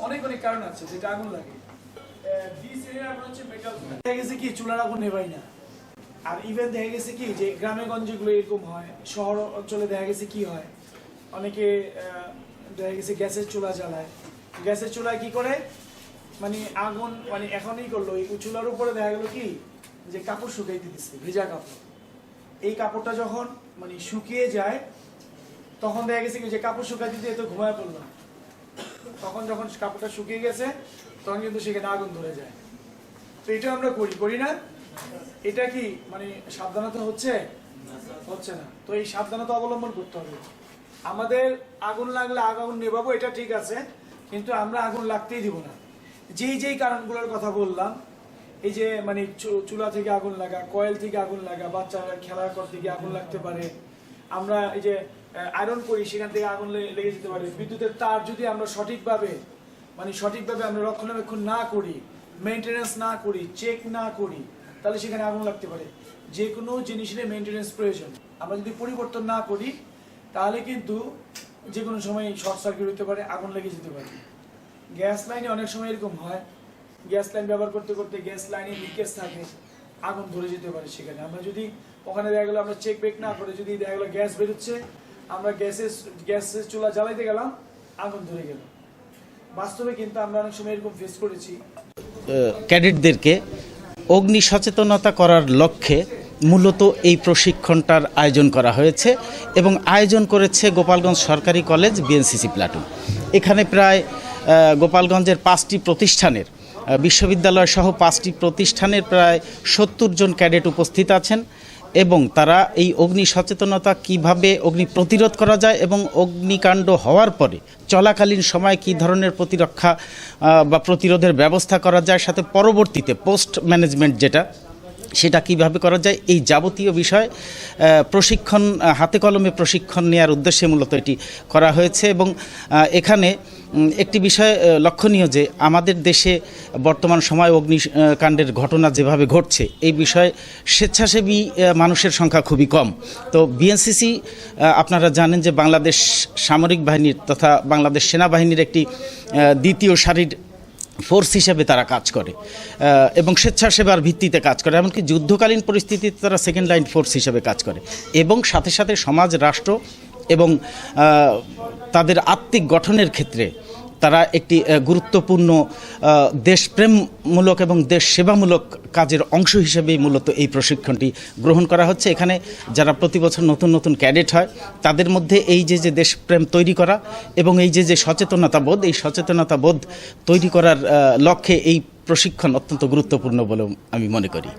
অনেক অনেক কারণ আছে যেটা আগুন লাগে। দেখা গেছে কি চুলার আগুন নেবাই না। আর ইভেন দেখা গেছে কি যে গ্রামে গঞ্জে গুলো এরকম হয় শহর অঞ্চলে দেখা গেছে কি হয় অনেকে দেখা গেছে গ্যাসের চুলা জ্বালায়। গ্যাসের চুলায় কি করে? মানে আগুন মানে এখনই করল। এই চুলার উপরে দেখা গেল কি যে কাপড় শুকাইতে দিতেছে ভেজা কাপড়। এই কাপড়টা যখন মানে শুকিয়ে যায় তখন দেখা গেছে কি যে কাপড় শুকাই দিতে তো ঘুমায় পড়লাম। তখন যখন কাপড়টা শুকিয়ে গেছে, তখন কিন্তু সেখানে আগুন ধরে যায়। তো এটা আমরা করি করি না? এটা কি মানে সাবধানতা হচ্ছে? হচ্ছে না। তো এই সাবধানতা অবলম্বন করতে হবে। আমাদের আগুন লাগলে আগুন নেবাবো এটা ঠিক আছে, কিন্তু আমরা আগুন লাগতেই দিব না। যেই যেই কারণগুলোর কথা বললাম, এই যে মানে চুলা থেকে আগুন লাগা, কয়েল থেকে আগুন লাগা, বাচ্চারা খেলা করতে থেকে আগুন লাগতে পারে আমরা এই যে আয়রন করি, সেখান থেকে আগুন লেগে যেতে পারে। বিদ্যুতের তার যদি আমরা সঠিকভাবে মানে সঠিকভাবে আমরা রক্ষণাবেক্ষণ না করি মেনটেনেন্স না করি চেক না করি, তাহলে সেখানে আগুন লাগতে পারে। যে কোনো জিনিসের মেনটেনেন্স প্রয়োজন। আমরা যদি পরিবর্তন না করি, তাহলে কিন্তু যে কোনো সময় শর্ট সার্কিট হতে পারে, আগুন লেগে যেতে পারে। গ্যাস লাইনে অনেক সময় এরকম হয়। গ্যাস লাইন ব্যবহার করতে করতে গ্যাস লাইনে লিকেজ থাকে, আগুন ধরে যেতে পারে সেখানে। আমরা যদি ওখানে দেখা গেলো আমরা চেক বেক না করে যদি দেখা গেলো গ্যাস বেরোচ্ছে, আমরা গ্যাসের গ্যাসের চুলা জ্বালাইতে গেলাম, আগুন ধরে গেল। বাস্তবে কিন্তু আমরা অনেক সময় এরকম ফেস করেছি। ক্যাডেটদেরকে অগ্নি সচেতনতা করার লক্ষ্যে মূলত এই প্রশিক্ষণটার আয়োজন করা হয়েছে এবং আয়োজন করেছে গোপালগঞ্জ সরকারি কলেজ, বিএনসিসি প্লাটুন। এখানে প্রায় গোপালগঞ্জের পাঁচটি প্রতিষ্ঠানের বিশ্ববিদ্যালয় সহ পাঁচটি প্রতিষ্ঠানের প্রায় সত্তর জন ক্যাডেট উপস্থিত আছেন। এবং তারা এই অগ্নি সচেতনতা কীভাবে অগ্নি প্রতিরোধ করা যায় এবং অগ্নিকাণ্ড হওয়ার পরে চলাকালীন সময় কি ধরনের প্রতিরক্ষা বা প্রতিরোধের ব্যবস্থা করা যায়, সাথে পরবর্তীতে পোস্ট ম্যানেজমেন্ট যেটা সেটা কীভাবে করা যায়? এই যাবতীয় বিষয় প্রশিক্ষণ হাতে কলমে প্রশিক্ষণ নেওয়ার উদ্দেশ্যে মূলত এটি করা হয়েছে এবং এখানে একটি বিষয় লক্ষণীয় যে আমাদের দেশে বর্তমান সময় অগ্নিকাণ্ডের ঘটনা যেভাবে ঘটছে, এই বিষয়ে স্বেচ্ছাসেবী মানুষের সংখ্যা খুবই কম। তো বিএনসিসি আপনারা জানেন যে বাংলাদেশ সামরিক বাহিনীর তথা বাংলাদেশ সেনাবাহিনীর একটি দ্বিতীয় সারির ফোর্স হিসেবে তারা কাজ করে এবং স্বেচ্ছাসেবার ভিত্তিতে কাজ করে, এমনকি যুদ্ধকালীন পরিস্থিতিতে তারা সেকেন্ড লাইন ফোর্স হিসেবে কাজ করে। এবং সাথে সাথে সমাজ, রাষ্ট্র এবং তাদের আত্মিক গঠনের ক্ষেত্রে তারা একটি গুরুত্বপূর্ণ দেশপ্রেমমূলক এবং দেশ সেবামূলক কাজের অংশ হিসেবেই মূলত এই প্রশিক্ষণটি গ্রহণ করা হচ্ছে। এখানে যারা প্রতি বছর নতুন নতুন ক্যাডেট হয়, তাদের মধ্যে এই যে যে দেশপ্রেম তৈরি করা এবং এই যে যে সচেতনতা বোধ এই সচেতনতা বোধ তৈরি করার লক্ষ্যে এই প্রশিক্ষণ অত্যন্ত গুরুত্বপূর্ণ বলে আমি মনে করি।